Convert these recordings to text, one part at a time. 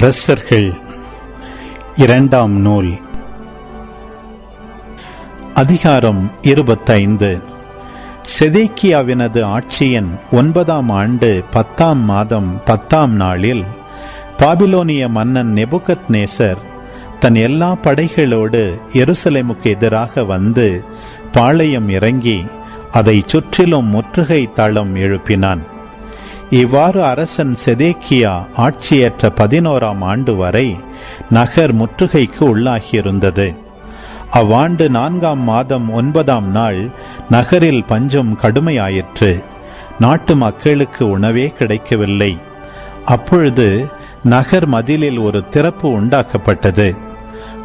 அரசர்கள் இரண்டாம் நூல். அதிகாரம் இருபத்தைந்து. செதேக்கியாவினது ஆட்சியின் ஒன்பதாம் ஆண்டு பத்தாம் மாதம் பத்தாம் நாளில் பாபிலோனிய மன்னன் நெபுகத் நேசர் தன் எல்லா படைகளோடு எருசலேமுக்கு எதிராக வந்து பாளையம் இறங்கி அதை சுற்றிலும் முற்றுகை தளம் எழுப்பினான். இவ்வாறு அரசன் செதேக்கியா ஆட்சியேற்ற பதினோராம் ஆண்டு வரை நகர் முற்றுகைக்கு உள்ளாகியிருந்தது. அவ்வாண்டு நான்காம் மாதம் ஒன்பதாம் நாள் நகரில் பஞ்சம் கடுமையாயிற்று. நாட்டு மக்களுக்கு உணவே கிடைக்கவில்லை. அப்பொழுது நகர் மதிலில் ஒரு திறப்பு உண்டாக்கப்பட்டது.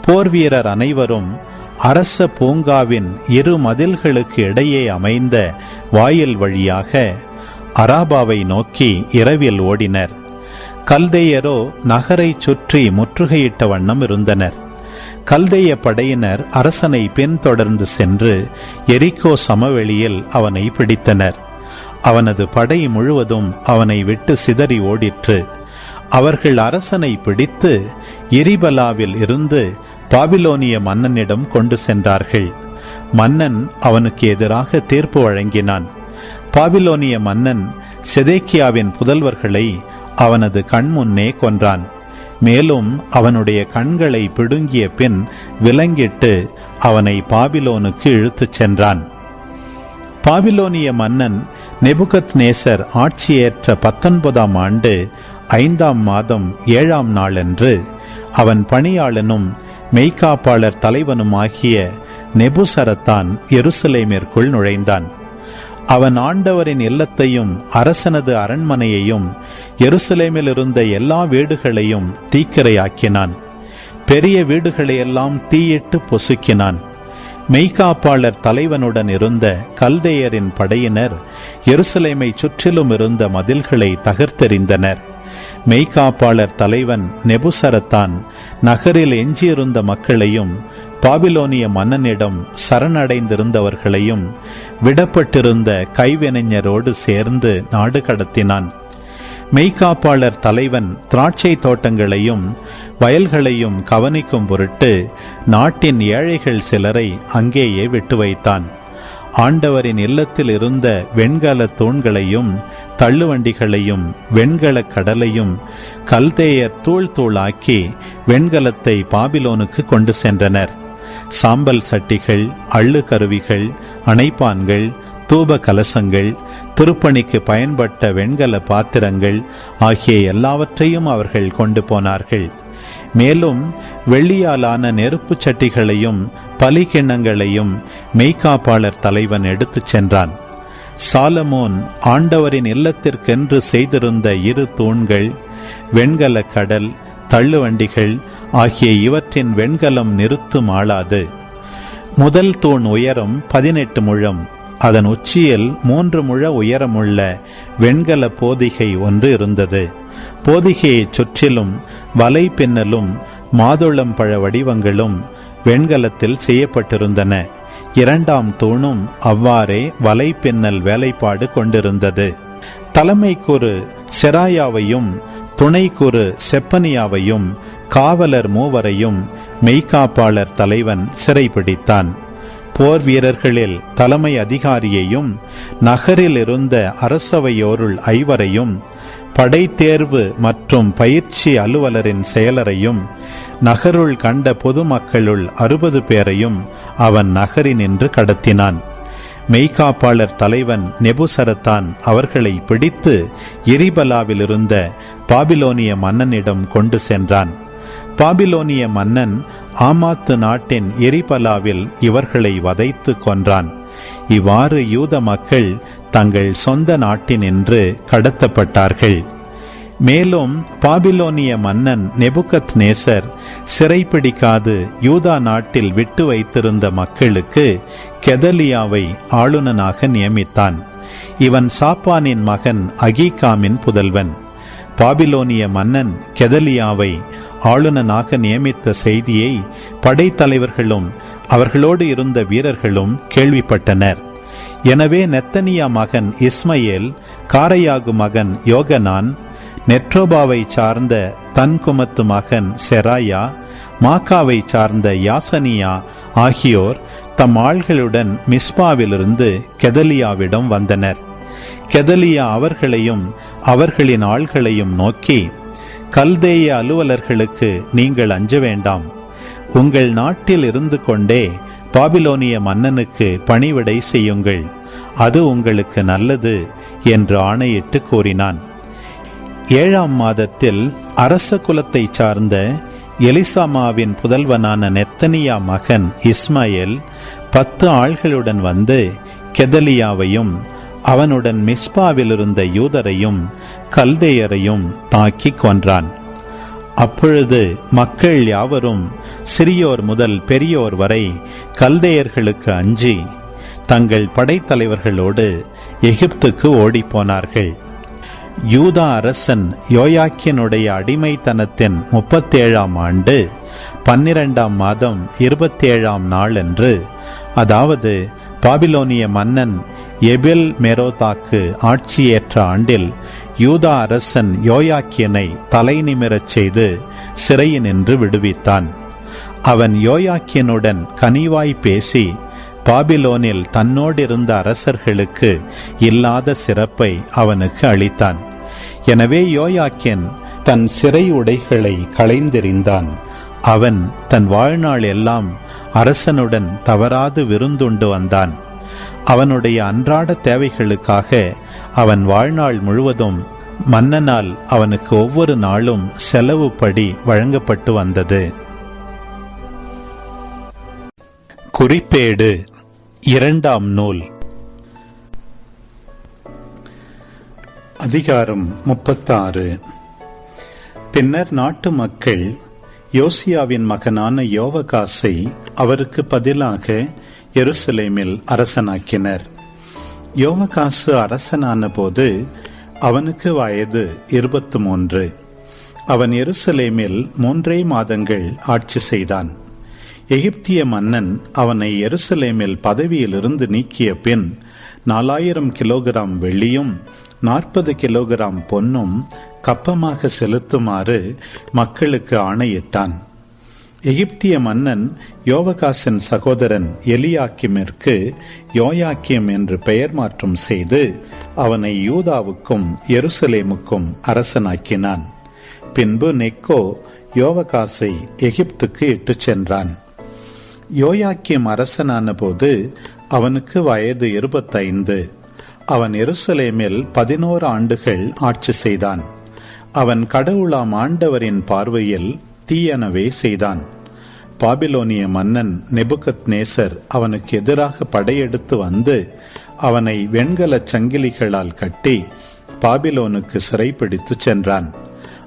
போர் வீரர் அனைவரும் அரச பூங்காவின் இரு மதில்களுக்கு இடையே அமைந்த வாயில் வழியாக அராபாவை நோக்கி இரவில் ஓடினர். கல்தையரோ நகரை சுற்றி முற்றுகையிட்ட வண்ணம் இருந்தனர். கல்தைய படையினர் அரசனை பின்தொடர்ந்து சென்று எரிக்கோ சமவெளியில் அவனை பிடித்தனர். அவனது படை முழுவதும் அவனை விட்டு சிதறி ஓடிற்று. அவர்கள் அரசனை பிடித்து எரிபலாவில் இருந்து பாபிலோனிய மன்னனிடம் கொண்டு சென்றார்கள். மன்னன் அவனுக்கு எதிராக தீர்ப்பு வழங்கினான். பாபிலோனிய மன்னன் செதேக்கியாவின் புதல்வர்களை அவனது கண்முன்னே கொன்றான். மேலும் அவனுடைய கண்களை பிடுங்கிய பின் விலங்கிட்டு அவனை பாபிலோனுக்கு இழுத்துச் சென்றான். பாபிலோனிய மன்னன் நெபுகத் நேசர் ஆட்சியேற்ற பத்தொன்பதாம் ஆண்டு ஐந்தாம் மாதம் ஏழாம் நாளன்று அவன் பணியாளனும் மெய்காப்பாளர் தலைவனுமாகிய நெபுசரத்தான் எருசலேமிற்குள் நுழைந்தான். அவன் ஆண்டவரின் இல்லத்தையும் அரசனது அரண்மனையையும் எருசலேமில் இருந்த எல்லா வீடுகளையும் தீக்கிரையாக்கினான். பெரிய வீடுகளையெல்லாம் தீயிட்டு பொசுக்கினான். மெய்காப்பாளர் தலைவனுடன் இருந்த கல்தையரின் படையினர் எருசலேமை சுற்றிலும் இருந்த மதில்களை தகர்த்தெறிந்தனர். மெய்காப்பாளர் தலைவன் நெபுசரத்தான் நகரில் எஞ்சியிருந்த மக்களையும் பாபிலோனிய மன்னனிடம் சரணடைந்திருந்தவர்களையும் விடப்பட்டிருந்த கைவினைஞரோடு சேர்ந்து நாடு கடத்தினான். மெய்காப்பாளர் தலைவன் திராட்சை தோட்டங்களையும் வயல்களையும் கவனிக்கும் பொருட்டு நாட்டின் ஏழைகள் சிலரை அங்கேயே விட்டு வைத்தான். ஆண்டவரின் இல்லத்தில் இருந்த வெண்கல தூண்களையும் தள்ளுவண்டிகளையும் வெண்கல கடலையும் கல்தேயர் தூள் தூளாக்கி வெண்கலத்தை பாபிலோனுக்கு கொண்டு சென்றனர். சாம்பல் சட்டிகள் அள்ளு கருவிகள் அணைப்பான்கள் தூப கலசங்கள் திருப்பணிக்கு பயன்பட்ட வெண்கல பாத்திரங்கள் ஆகிய எல்லாவற்றையும் அவர்கள் கொண்டு போனார்கள். மேலும் வெள்ளியாலான நெருப்புச் சட்டிகளையும் பலிகிண்ணங்களையும் மெய்காப்பாளர் தலைவன் எடுத்துச் சென்றான். சாலமோன் ஆண்டவரின் இல்லத்திற்கென்று செய்திருந்த இரு தூண்கள் வெண்கல கடல் தள்ளுவண்டிகள் ஆகிய இவற்றின் வெண்கலம் நிறுத்தும் ஆளாது. முதல் தூண் உயரம் பதினெட்டு முழம். அதன் உச்சியில் மூன்று முழ உயரமுள்ள வெண்கல போதிகை ஒன்று இருந்தது. போதிகையைச் சுற்றிலும் வலை பின்னலும் மாதுளம் பழ வடிவங்களும் வெண்கலத்தில் செய்யப்பட்டிருந்தன. இரண்டாம் தூணும் அவ்வாறே வலை பின்னல் வேலைப்பாடு கொண்டிருந்தது. தலைமைக்குரு செராயாவையும் துணைக்குரு செப்பனியாவையும் காவலர் மூவரையும் மெய்காப்பாளர் தலைவன் சிறைபிடித்தான். போர் வீரர்களில் தலைமை அதிகாரியையும் நகரில் இருந்த அரசவையோருள் ஐவரையும் படை தேர்வு மற்றும் பயிற்சி அலுவலரின் செயலரையும் நகருள் கண்ட பொதுமக்களுள் அறுபது பேரையும் அவன் நகரினின்று கடத்தினான். மெய்காப்பாளர் தலைவன் நெபுசரத்தான் அவர்களை பிடித்து எரிபலாவிலிருந்த பாபிலோனிய மன்னனிடம் கொண்டு சென்றான். பாபிலோனிய மன்னன் ஆமாத்து நாட்டின் எரிபலாவில் இவர்களை வதைத்து கொன்றான். இவ்வாறு யூத மக்கள் தங்கள் சொந்த நாட்டினின்று கடத்தப்பட்டார்கள். மேலும் பாபிலோனிய மன்னன் நெபுகத் நேசர் சிறைப்பிடிக்காது யூதா நாட்டில் விட்டு வைத்திருந்த மக்களுக்கு கெதலியாவை ஆளுநனாக நியமித்தான். இவன் சாப்பானின் மகன் அகீகாமின் புதல்வன். பாபிலோனிய மன்னன் கெதலியாவை ஆளுநனாக நியமித்த செய்தியை படைத்தலைவர்களும் அவர்களோடு இருந்த வீரர்களும் கேள்விப்பட்டனர். எனவே நெத்தனியா மகன் இஸ்மயேல் காரையாகு மகன் யோகனான் நெட்ரோபாவை சார்ந்த தன்குமத்து மகன் செராயா மாக்காவை சார்ந்த யாசனியா ஆகியோர் தம் ஆள்களுடன் மிஸ்பாவிலிருந்து கெதலியாவிடம் வந்தனர். கெதலியா அவர்களையும் அவர்களின் ஆள்களையும் நோக்கி கல்தேய அலுவலர்களுக்கு நீங்கள் அஞ்ச வேண்டாம். உங்கள் நாட்டில் இருந்து கொண்டே பாபிலோனிய மன்னனுக்கு பணிவிடை செய்யுங்கள். அது உங்களுக்கு நல்லது என்று ஆணையிட்டு கூறினான். ஏழாம் மாதத்தில் அரச குலத்தைச் சார்ந்த எலிசாமாவின் புதல்வனான நெத்தனியா மகன் இஸ்மாயில் பத்து ஆள்களுடன் வந்து கெதலியாவையும் அவனுடன் மிஸ்பாவில் இருந்த யூதரையும் கல்தேயரையும் தாக்கி கொன்றான். அப்பொழுது மக்கள் யாவரும் சிறியோர் முதல் பெரியோர் வரை கல்தேயர்களுக்கு அஞ்சி தங்கள் படைத்தலைவர்களோடு எகிப்துக்கு ஓடிப்போனார்கள். யூதா அரசன் யோயாக்கியனுடைய அடிமைத்தனத்தின் முப்பத்தேழாம் ஆண்டு பன்னிரண்டாம் மாதம் இருபத்தேழாம் நாளன்று அதாவது பாபிலோனிய மன்னன் எபில் மெரோதாக்கு ஆட்சியேற்ற ஆண்டில் யூதா அரசன் யோயாக்கியனை தலை நிமிரச் செய்து சிறையினின்று விடுவித்தான். அவன் யோயாக்கியனுடன் கனிவாய் பேசி பாபிலோனில் தன்னோடிருந்த அரசர்களுக்கு இல்லாத சிறப்பை அவனுக்கு அளித்தான். எனவே யோயாக்கியன் தன் சிறை உடைகளை களைந்தெறிந்தான் அவன் தன் வாழ்நாள் எல்லாம் அரசனுடன் தவறாது விருந்துண்டு வந்தான். அவனுடைய அன்றாட தேவைகளுக்காக அவன் வாழ்நாள் முழுவதும் மன்னனால் அவனுக்கு ஒவ்வொரு நாளும் செலவு படி வழங்கப்பட்டு வந்தது. குறிப்பேடு இரண்டாம் நூல். அதிகாரம் முப்பத்தாறு. பின்னர் நாட்டு மக்கள் யோசியாவின் மகனான யோவகாசை அவருக்கு பதிலாக எருசலேமில் அரசனாக்கினர். யோவகாசு அரசனான போது அவனுக்கு வயது இருபத்து மூன்று அவன் எருசலேமில் மூன்றே மாதங்கள் ஆட்சி செய்தான். எகிப்திய மன்னன் அவனை எருசலேமில் பதவியிலிருந்து நீக்கிய பின் நாலாயிரம் கிலோகிராம் வெள்ளியும் நாற்பது கிலோகிராம் பொன்னும் கப்பமாக செலுத்துமாறு மக்களுக்கு ஆணையிட்டான். எகிப்திய மன்னன் யோவகாசின் சகோதரன் எலியாக்கிமிற்கு யோயாக்கியம் என்று பெயர் மாற்றம் செய்து அவனை யூதாவுக்கும் எருசலேமுக்கும் அரசனாக்கினான். பின்பு நெக்கோ யோவகாசை எகிப்துக்கு இட்டுச் சென்றான். யோயாக்கியம் அரசனான போது அவனுக்கு வயது இருபத்தைந்து. அவன் எருசலேமில் பதினோரு ஆண்டுகள் ஆட்சி செய்தான். அவன் கடவுளாம் ஆண்டவரின் பார்வையில் தீயனவே செய்தான். பாபிலோனிய மன்னன் நெபுகத் நேசர் அவனுக்கு எதிராக படையெடுத்து வந்து அவனை வெண்கலச் சங்கிலிகளால் கட்டி பாபிலோனுக்கு சிறைப்பிடித்து சென்றான்.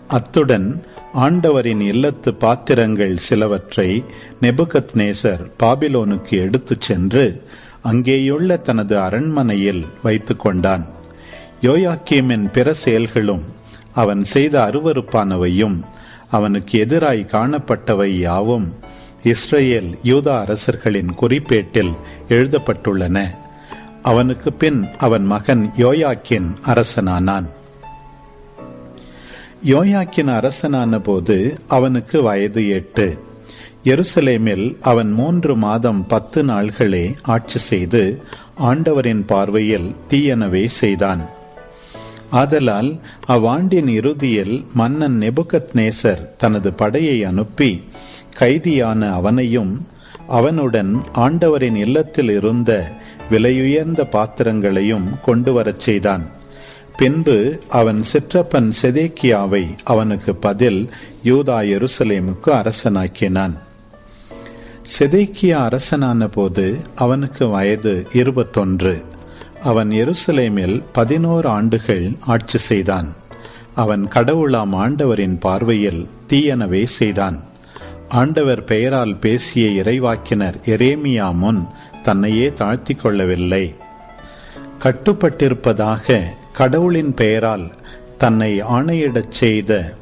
அத்துடன் ஆண்டவரின் இல்லத்து பாத்திரங்கள் சிலவற்றை நெபுகத் நேசர் பாபிலோனுக்கு எடுத்துச் சென்று அங்கேயுள்ள தனது அரண்மனையில் வைத்துக்கொண்டான் யோயாக்கியமின் பிற செயல்களும் அவன் செய்த அருவறுப்பானவையும் அவனுக்கு எதிராய் காணப்பட்டவை யாவும் இஸ்ரேல் யூதா அரசர்களின் குறிப்பேட்டில் எழுதப்பட்டுள்ளன. அவனுக்கு பின் அவன் மகன் யோயாக்கின் அரசனானான். யோயாக்கின் அரசனான போது அவனுக்கு வயது எட்டு. எருசலேமில் அவன் மூன்று மாதம் பத்து நாள்களே ஆட்சி செய்து ஆண்டவரின் பார்வையில் தீயனவே செய்தான். ஆதலால் அவ்வாண்டின் இறுதியில் மன்னன் நெபுகத் நேசர் தனது படையை அனுப்பி கைதியான அவனையும் அவனுடன் ஆண்டவரின் இல்லத்தில் இருந்த விலையுயர்ந்த பாத்திரங்களையும் கொண்டு வரச் செய்தான். பின்பு அவன் சிற்றப்பன் செதேக்கியாவை அவனுக்கு பதில் யூதா எருசலேமுக்கு அரசனாக்கினான். செதேக்கியா அரசனான போது அவனுக்கு வயது இருபத்தொன்று. அவன் எருசலேமில் பதினோரு ஆண்டுகள் ஆட்சி செய்தான். அவன் கடவுளாம் ஆண்டவரின் பார்வையில் தீயனவே செய்தான். ஆண்டவர் பெயரால் பேசிய இறைவாக்கினர் எரேமியா முன் தன்னையே தாழ்த்தி கொள்ளவில்லை. கட்டுப்பட்டிருப்பதாக கடவுளின் பெயரால் தன்னை ஆணையிடச் செய்த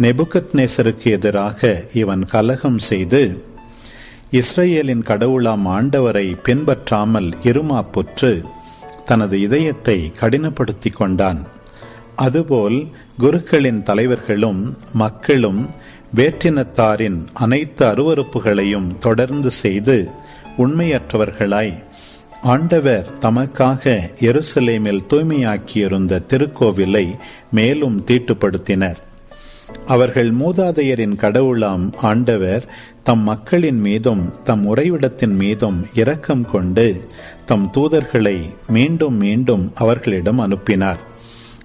நெபுகத்னேசருக்கு எதிராக இவன் கலகம் செய்து இஸ்ரேலின் கடவுளாம் ஆண்டவரை பின்பற்றாமல் இருமாப்புற்று தனது இதயத்தை கடினப்படுத்தி கொண்டான். அதுபோல் குருக்களின் தலைவர்களும் மக்களும் வேற்றினத்தாரின் அனைத்து அருவறுப்புகளையும் தொடர்ந்து செய்து உண்மையற்றவர்களாய் ஆண்டவர் தமக்காக எருசலேமில் தூய்மையாக்கியிருந்த திருக்கோவிலை மேலும் தீட்டுப்படுத்தினர். அவர்கள் மூதாதையரின் கடவுளாம் ஆண்டவர் தம் மக்களின் மீதும் தம் உறைவிடத்தின் மீதும் இரக்கம் கொண்டு தம் தூதர்களை மீண்டும் மீண்டும் அவர்களிடம் அனுப்பினார்.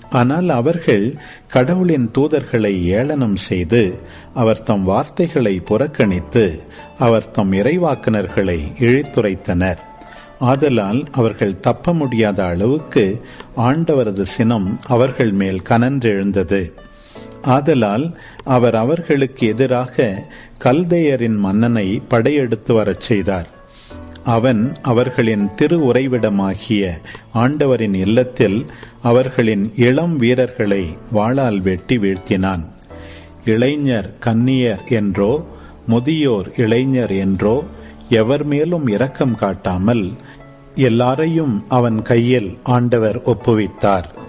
ஆனால் அவர்கள் கடவுளின் தூதர்களை ஏளனம் செய்து அவர் தம் வார்த்தைகளை புறக்கணித்து அவர் தம் இறைவாக்கினர்களை இழித்துரைத்தனர். ஆதலால் அவர்கள் தப்ப முடியாத அளவுக்கு ஆண்டவரது சினம் அவர்கள் மேல் கனன்றெழுந்தது ஆதலால் அவர் அவர்களுக்கு எதிராக கல்தையரின் மன்னனை படையெடுத்து வரச் செய்தார். அவன் அவர்களின் திரு உறைவிடமாகிய ஆண்டவரின் இல்லத்தில் அவர்களின் இளம் வீரர்களை வாளால் வெட்டி வீழ்த்தினான். இளைஞர் கன்னியர் என்றோ முதியோர் இளைஞர் என்றோ எவர் மேலும் இரக்கம் காட்டாமல் எல்லாரையும் அவன் கையில் ஆண்டவர் ஒப்புவித்தார்.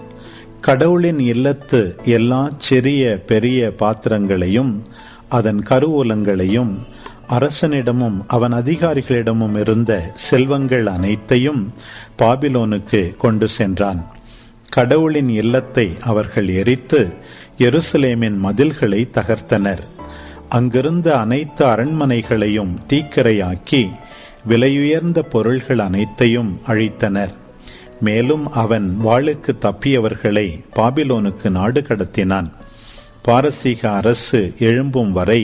கடவுளின் இல்லத்து எல்லா சிறிய பெரிய பாத்திரங்களையும் அதன் கருவூலங்களையும் அரசனிடமும் அவன் அதிகாரிகளிடமும் இருந்த செல்வங்கள் அனைத்தையும் பாபிலோனுக்கு கொண்டு சென்றான். கடவுளின் இல்லத்தை அவர்கள் எரித்து எருசலேமின் மதில்களை தகர்த்தனர். அங்கிருந்த அனைத்து அரண்மனைகளையும் தீக்கரையாக்கி விலையுயர்ந்த பொருள்கள் அனைத்தையும் அழித்தனர். மேலும் அவன் வாளுக்கு தப்பியவர்களை பாபிலோனுக்கு நாடு கடத்தினான். பாரசீக அரசு எழும்பும் வரை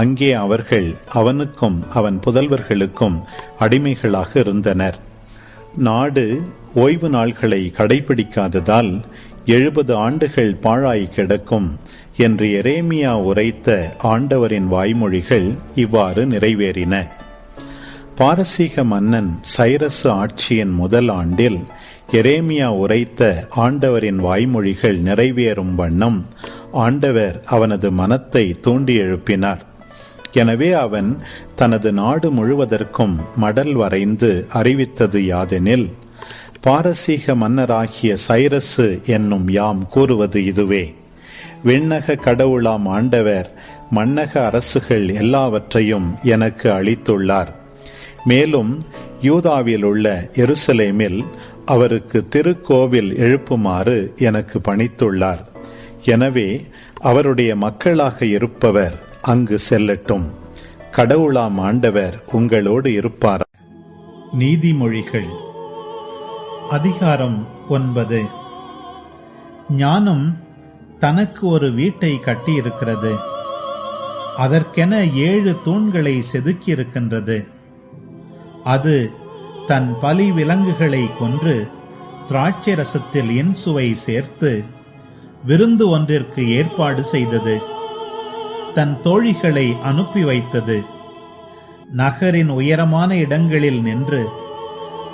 அங்கே அவர்கள் அவனுக்கும் அவன் புதல்வர்களுக்கும் அடிமைகளாக இருந்தனர். நாடு ஓய்வு நாள்களை கடைபிடிக்காததால் எழுபது ஆண்டுகள் பாழாய் கிடக்கும் என்று எரேமியா உரைத்த ஆண்டவரின் வாய்மொழிகள் இவ்வாறு நிறைவேறின. பாரசீக மன்னன் சைரசு ஆட்சியின் முதல் ஆண்டில் எரேமியா உரைத்த ஆண்டவரின் வாய்மொழிகள் நிறைவேறும் வண்ணம் ஆண்டவர் அவனது மனத்தை தூண்டி எழுப்பினார். எனவே அவன் தனது நாடு முழுவதற்கும் மடல் வரைந்து அறிவித்தது யாதெனில் பாரசீக மன்னராகிய சைரசு என்னும் யாம் கூறுவது இதுவே. விண்ணக கடவுளாம் ஆண்டவர் மன்னக அரசுகள் எல்லாவற்றையும் எனக்கு அளித்துள்ளார். மேலும் யூதாவில் உள்ள எருசலேமில் அவருக்கு திருக்கோவில் எழுப்புமாறு எனக்கு பணித்துள்ளார். எனவே அவருடைய மக்களாக இருப்பவர் அங்கு செல்லட்டும். கடவுளாம் ஆண்டவர் உங்களோடு இருப்பார்? நீதிமொழிகள். அதிகாரம் ஒன்பது. ஞானம் தனக்கு ஒரு வீட்டை கட்டியிருக்கிறது. அதற்கென ஏழு தூண்களை செதுக்கியிருக்கின்றது. அது தன் பலி விலங்குகளை கொன்று திராட்சை ரசத்தில் இன்சுவை சேர்த்து விருந்து ஒன்றிற்கு ஏற்பாடு செய்தது. தன் தோழிகளை அனுப்பி வைத்தது. நகரின் உயரமான இடங்களில் நின்று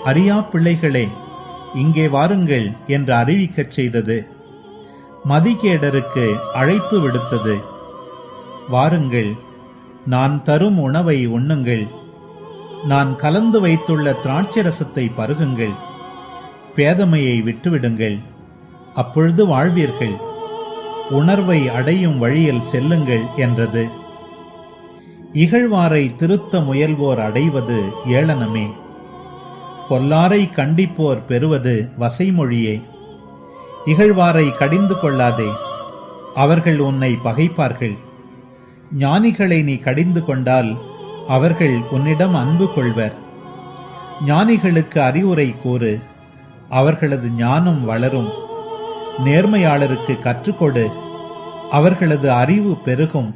அரியா பிள்ளைகளே இங்கே வாருங்கள் என்று அறிவிக்கச் செய்தது. மதிகேடருக்கு அழைப்பு விடுத்தது. வாருங்கள் நான் தரும் உணவை உண்ணுங்கள். நான் கலந்து வைத்துள்ள திராட்சை ரசத்தை பருகுங்கள். பேதமையை விட்டுவிடுங்கள். அப்பொழுது வாழ்வீர்கள். உணர்வை அடையும் வழியில் செல்லுங்கள் என்றது. இகழ்வாரை திருத்த முயல்வோர் அடைவது ஏளனமே. பொல்லாரை கண்டிப்போர் பெறுவது வசைமொழியே. இகழ்வாரை கடிந்து கொள்ளாதே. அவர்கள் உன்னை பகைப்பார்கள். ஞானிகளை நீ கடிந்து கொண்டால் அவர்கள் உன்னிடம் அன்பு கொள்வர். ஞானிகளுக்கு அறிவுரை கூறு அவர்களது ஞானம் வளரும். நேர்மையாளருக்கு கற்றுக்கொடு அவர்களது அறிவு பெருகும்.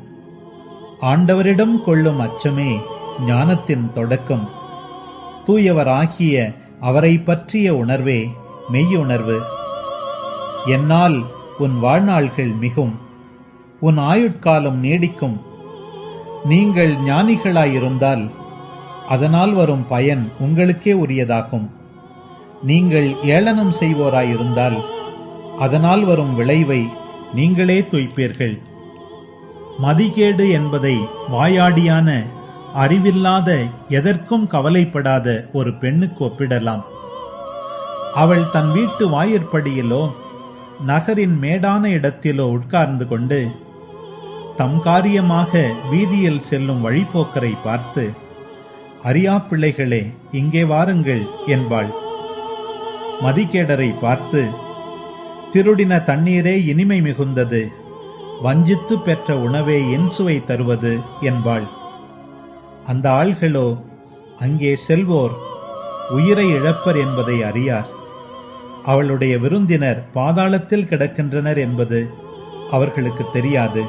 ஆண்டவரிடம் கொள்ளும் அச்சமே ஞானத்தின் தொடக்கம். தூயவராகிய அவரை பற்றிய உணர்வே மெய்யுணர்வு. என்னால் உன் வாழ்நாள்கள் மிகும். உன் ஆயுட்காலம் நீடிக்கும். நீங்கள் ஞானிகளாயிருந்தால் அதனால் வரும் பயன் உங்களுக்கே உரியதாகும். நீங்கள் ஏளனம் செய்வோராயிருந்தால் அதனால் வரும் விளைவை நீங்களே துய்ப்பீர்கள். மதிகேடு என்பதை வாயாடியான அறிவில்லாத எதற்கும் கவலைப்படாத ஒரு பெண்ணுக்கு ஒப்பிடலாம். அவள் தன் வீட்டு வாயிற்படியிலோ நகரின் மேடான இடத்திலோ உட்கார்ந்து கொண்டு தம் காரியமாக வீதியில் செல்லும் வழிபோக்கரை பார்த்து அரியா பிள்ளைகளே இங்கே வாருங்கள் என்பாள். மதிகேடரை பார்த்து திருடின தண்ணீரே இனிமை மிகுந்தது. வஞ்சித்து பெற்ற உணவே இன்சுவை தருவது என்பாள். அந்த ஆள்களோ அங்கே செல்வோர் உயிரை இழப்பர் என்பதை அறியார். அவளுடைய விருந்தினர் பாதாளத்தில் கிடக்கின்றனர் என்பது அவர்களுக்கு தெரியாது.